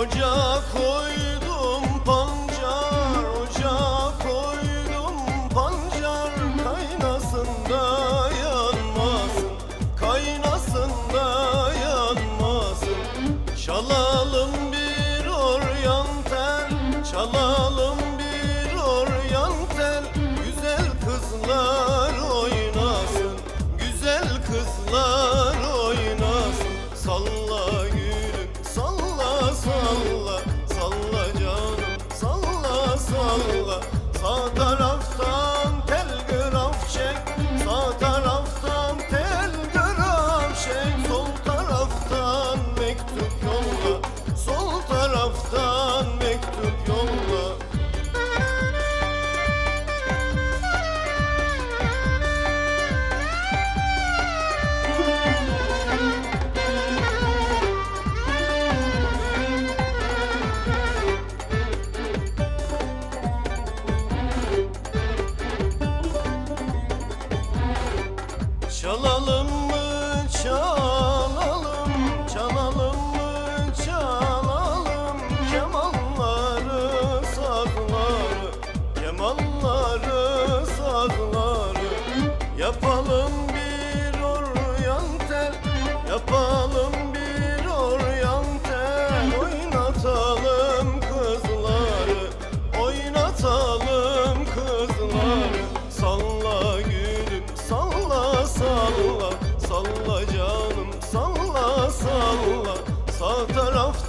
Hoca kalalım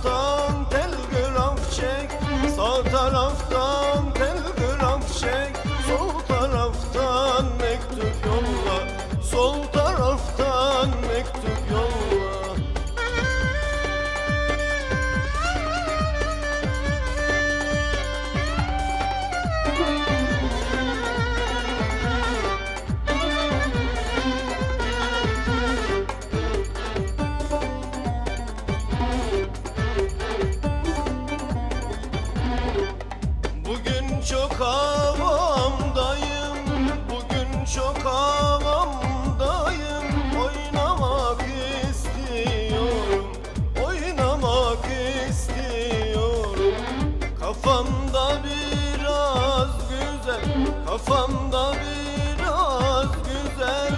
taraftan telgraf çek Sağ taraftan telgraf çek Sol taraftan mektup yolla Sol taraftan mektup yolla. Müzik Kafamda biraz güzel Kafamda biraz güzel.